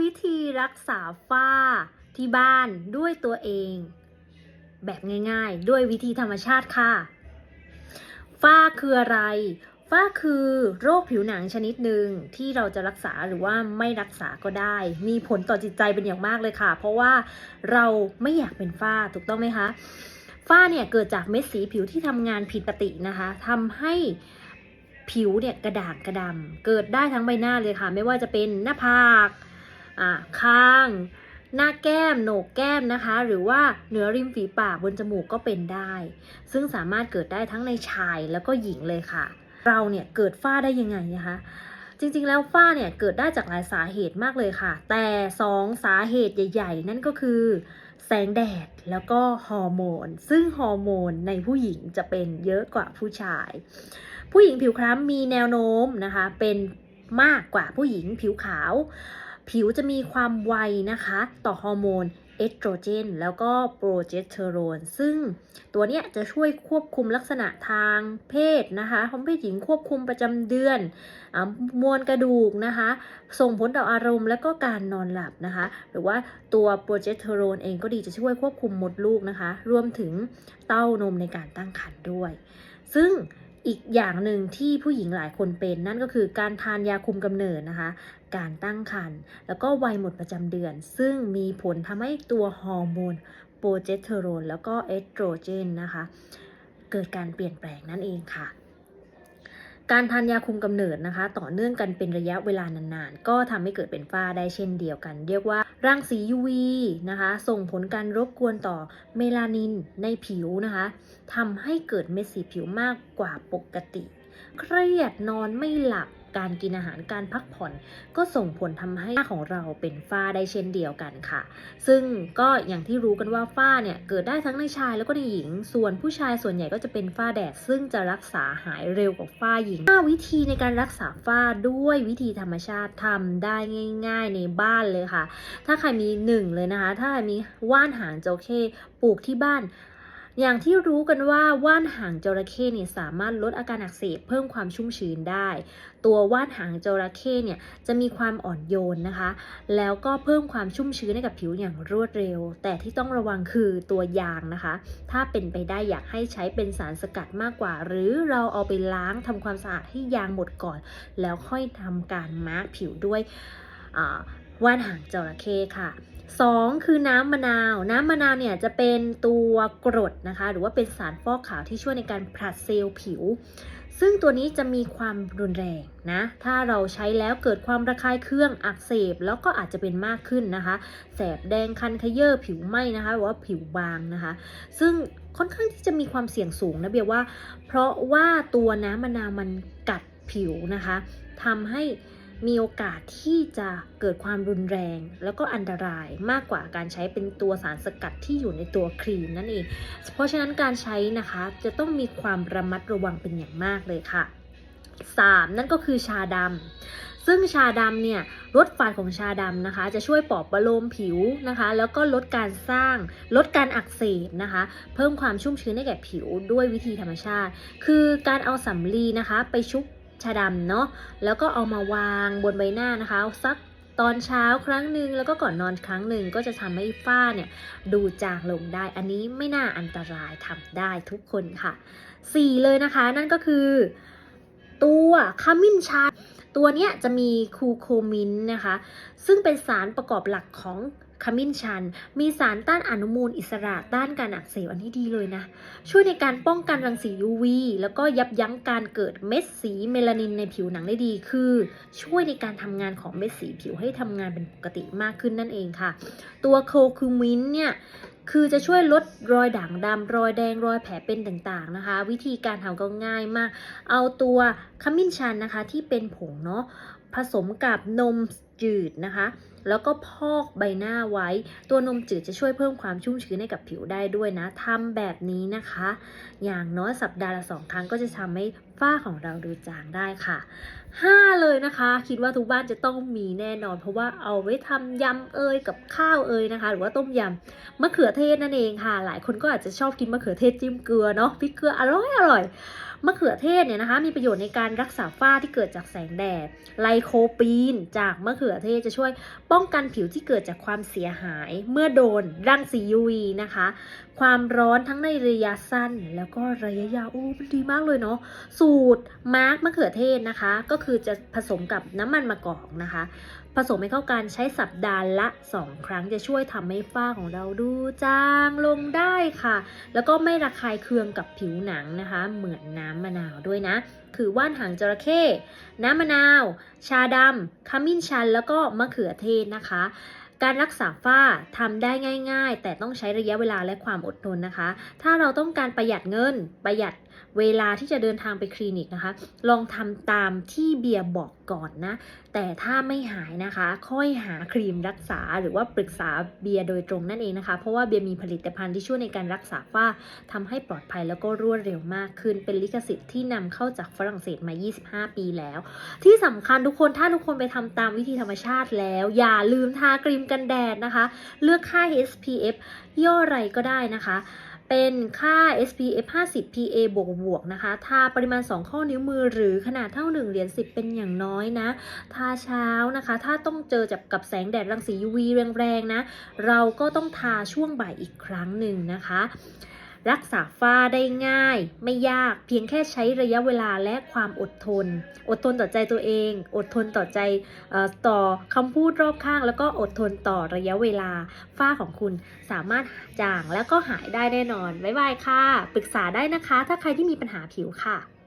วิธีรักษาฝ้าที่บ้านด้วยตัวเอง แบบง่ายๆ ด้วยวิธีธรรมชาติค่ะ ฝ้าคืออะไร ฝ้าคือโรคผิวหนังชนิดหนึ่งที่เราจะรักษาหรือว่าไม่รักษาก็ได้ มีผลต่อจิตใจเป็นอย่างมากเลยค่ะ เพราะว่าเราไม่อยากเป็นฝ้าถูกต้องไหมคะฝ้าเนี่ยเกิดจากเม็ดสีผิวที่ทำงานผิดปกตินะคะทำให้ผิวเนี่ยกระด่างกระดำเกิดได้ทั้งใบหน้าเลยค่ะ ไม่ว่าจะเป็นหน้าผาก คาง หน้าแก้มโหนกแก้มนะคะ หรือว่าเหนือริมฝีปากบนจมูกก็เป็นได้ ซึ่งสามารถเกิดได้ทั้งในชายแล้วก็หญิงเลยค่ะ เราเนี่ยเกิดฝ้าได้ยังไงนะคะจริงๆ แล้วฝ้าเนี่ยเกิดได้จากหลายสาเหตุมากเลยค่ะ แต่สองสาเหตุใหญ่ๆ นั่นก็คือ แสงแดดแล้วก็ฮอร์โมน ซึ่งฮอร์โมนในผู้หญิงจะเป็นเยอะกว่าผู้ชาย ผู้หญิงผิวคล้ำมีแนวโน้มนะคะ เป็นมากกว่าผู้หญิงผิวขาว ผิวจะมีความไวนะคะ ต่อฮอร์โมนเอสโตรเจนแล้วก็โปรเจสเตอโรนซึ่งตัวเนี้ยจะช่วยควบคุมลักษณะทางเพศนะคะของเพศหญิงควบคุมประจำเดือนอมวลกระดูกนะคะ ส่งผลต่ออารมณ์และก็การนอนหลับนะคะ หรือว่าตัวโปรเจสเตอโรนเองก็ดีจะช่วยควบคุมมดลูกนะคะ รวมถึงเต้านมในการตั้งครรภ์ด้วย ซึ่ง อีกอย่างหนึ่งที่ผู้หญิงหลายคนเป็นนั่นก็คือการทานยาคุมกำเนิดนะคะ การตั้งครรภ์แล้วก็วัยหมดประจำเดือน ซึ่งมีผลทำให้ตัวฮอร์โมนโปรเจสเตอโรนแล้วก็เอสโตรเจนนะคะ เกิดการเปลี่ยนแปลงนั่นเองค่ะ การทานยาคุมกำเนิดนะคะ ต่อเนื่องกันเป็นระยะเวลานานๆ ก็ทำให้เกิดเป็นฝ้าได้เช่นเดียวกัน เรียกว่ารังสี UV นะคะ ส่งผลการรบกวนต่อเมลานินในผิวนะคะทำให้เกิดเม็ดสีผิวมากกว่าปกติ เครียดนอนไม่หลับ การกินอาหารการพักผ่อน ก็ส่งผลทำให้หน้าของเราเป็นฝ้าได้เช่นเดียวกันค่ะ ซึ่งก็อย่างที่รู้กันว่าฝ้าเนี่ยเกิดได้ทั้งในชายแล้วก็ในหญิง ส่วนผู้ชายส่วนใหญ่ก็จะเป็นฝ้าแดด ซึ่งจะรักษาหายเร็วกว่าฝ้าหญิง5วิธีในการรักษาฝ้าด้วยวิธีธรรมชาติทำได้ง่าย ๆ ในบ้านเลยค่ะ ถ้าใครมีหนึ่งเลยนะคะ ถ้าใครมีว่านหางจระเข้ปลูกที่บ้าน อย่างที่รู้กันว่าว่านหางจระเข้เนี่ยสามารถลดอาการอักเสบเพิ่มความชุ่มชื้นได้ ตัวว่านหางจระเข้เนี่ยจะมีความอ่อนโยนนะคะ แล้วก็เพิ่มความชุ่มชื้นให้กับผิวอย่างรวดเร็ว แต่ที่ต้องระวังคือตัวยางนะคะ ถ้าเป็นไปได้อยากให้ใช้เป็นสารสกัดมากกว่า หรือเราเอาไปล้างทำความสะอาดให้ยางหมดก่อน แล้วค่อยทำการมาร์กผิวด้วยว่านหางจระเข้ค่ะ สองคือน้ำมะนาว น้ำมะนาวเนี่ยจะเป็นตัวกรดนะคะ หรือว่าเป็นสารฟอกขาวที่ช่วยในการผลัดเซลล์ผิว ซึ่งตัวนี้จะมีความรุนแรงนะ ถ้าเราใช้แล้วเกิดความระคายเคืองอักเสบ แล้วก็อาจจะเป็นมากขึ้นนะคะ แสบแดงคันขยเยอผิวไหม้นะคะหรือว่าผิวบางนะคะ ซึ่งค่อนข้างที่จะมีความเสี่ยงสูงนะเบียว่า เพราะว่าตัวน้ำมะนาวมันกัดผิวนะคะทำให้ มีโอกาสที่จะเกิดความรุนแรง แล้วก็อันตรายมากกว่าการใช้เป็นตัวสารสกัดที่อยู่ในตัวครีมนั่นเอง เพราะฉะนั้นการใช้นะคะจะต้องมีความระมัดระวังเป็นอย่างมากเลยค่ะ 3. นั่นก็คือชาดำ ซึ่งชาดำเนี่ยลดฝาดของชาดำนะคะ จะช่วยปลอบประโลมผิวนะคะ แล้วก็ลดการสร้าง ลดการอักเสบนะคะ เพิ่มความชุ่มชื้นให้แก่ผิวด้วยวิธีธรรมชาติ คือการเอาสำลีนะคะ ไปชุบ ชาดำเนาะแล้วก็เอามาวางบนใบหน้านะคะสักตอนเช้าครั้งหนึ่งแล้วก็ก่อนนอนครั้งหนึ่งก็จะทำให้ฝ้าเนี่ยดูจางลงได้ อันนี้ไม่น่าอันตรายทำได้ทุกคนค่ะ 4 เลยนะคะนั่นก็คือ ตัวขมิ้นชันตัวเนี้ยจะมีคูโคมินนะคะ ซึ่งเป็นสารประกอบหลักของ ขมิ้นชัน มีสารต้านอนุมูลอิสระต้านการอักเสบอันนี้ดีเลยนะ ช่วยในการป้องกันรังสี UV แล้วก็ยับยั้งการเกิดเม็ดสีเมลานินในผิวหนังได้ดี คือ ช่วยในการทำงานของเม็ดสีผิวให้ทำงานเป็นปกติมากขึ้นนั่นเองค่ะ ตัวโคคูมินเนี่ยคือจะช่วยลดรอยด่างดำรอยแดงรอยแผลเป็นต่างๆนะคะ วิธีการทำก็ง่ายมาก เอาตัวขมิ้นชันนะคะที่เป็นผงเนาะ ผสมกับนมจืดนะคะ แล้วก็พอกใบหน้าไว้ ตัวนมจืดจะช่วยเพิ่มความชุ่มชื้นให้กับผิวได้ด้วยนะทำแบบนี้นะคะ อย่างน้อยสัปดาห์ละสองครั้งก็จะทำให้ฝ้าของเราดูจางได้ค่ะ 5 เลยนะคะ คิดว่าทุกบ้านจะต้องมีแน่นอน เพราะว่าเอาไว้ทำยำเอยกับข้าวเอยนะคะ หรือว่าต้มยำมะเขือเทศนั่นเองค่ะ หลายคนก็อาจจะชอบกินมะเขือเทศจิ้มเกลือเนาะพริกเกลืออร่อยอร่อย มะเขือเทศเนี่ยนะคะ มีประโยชน์ในการรักษาฝ้าที่เกิดจากแสงแดด ไลโคปีน จากมะเขือเทศจะช่วยป้องกันผิวที่เกิดจากความเสียหายเมื่อโดนรังสี UV นะคะ ความร้อนทั้งในระยะสั้น แล้วก็ระยะยาวโอ้มันดีมากเลยเนาะ สูตรมาร์กมะเขือเทศนะคะ ก็คือจะผสมกับน้ำมันมะกอกนะคะ ผสมให้เข้ากันใช้สัปดาห์ละ 2 ครั้งจะช่วยทำให้ฝ้าของเราดูจางลงได้ค่ะ แล้วก็ไม่ระคายเคืองกับผิวหนังนะคะ เหมือนน้ำ้ำมะนาวด้วยนะ คือว่านหางจระเข้น้ำมะนาว ชาดำขมิ้นชันแล้วก็มะเขือเทศนะคะ การรักษาฝ้าทำได้ง่าย ๆ แต่ต้องใช้ระยะเวลาและความอดทนนะคะ ถ้าเราต้องการประหยัดเงินประหยัด เวลาที่จะเดินทางไปคลินิกนะคะ ลองทำตามที่เบียร์บอกก่อนนะ แต่ถ้าไม่หายนะคะ ค่อยหาครีมรักษาหรือว่าปรึกษาเบียร์โดยตรงนั่นเองนะคะ เพราะว่าเบียร์มีผลิตภัณฑ์ที่ช่วยในการรักษาฝ้าทำให้ปลอดภัยแล้วก็รวดเร็วมากขึ้น เป็นลิขสิทธิ์ที่นำเข้าจากฝรั่งเศสมา 25 ปีแล้ว ที่สำคัญทุกคนถ้าทุกคนไปทำตามวิธีธรรมชาติแล้ว อย่าลืมทาครีมกันแดดนะคะ เลือกค่า SPF ย่ออะไรก็ได้นะคะ เป็นค่า SPF 50 PA บวกบวกนะคะ ทาปริมาณ 2 ข้อนิ้วมือหรือขนาดเท่า 1 เหรียญ10 เป็นอย่างน้อยนะ ทาเช้านะคะ ถ้าต้องเจอจับกับแสงแดดรังสี UV แรงๆนะ เราก็ต้องทาช่วงบ่ายอีกครั้งหนึ่งนะคะ รักษาฝ้าได้ง่าย ไม่ยากเพียงแค่ใช้ระยะเวลาและความอดทน อดทนต่อใจตัวเอง อดทนต่อใจต่อคำพูดรอบข้าง แล้วก็อดทนต่อระยะเวลา ฝ้าของคุณสามารถจางแล้วก็หายได้แน่นอนบ๊ายบายค่ะ ปรึกษาได้นะคะ ถ้าใครที่มีปัญหาผิวค่ะ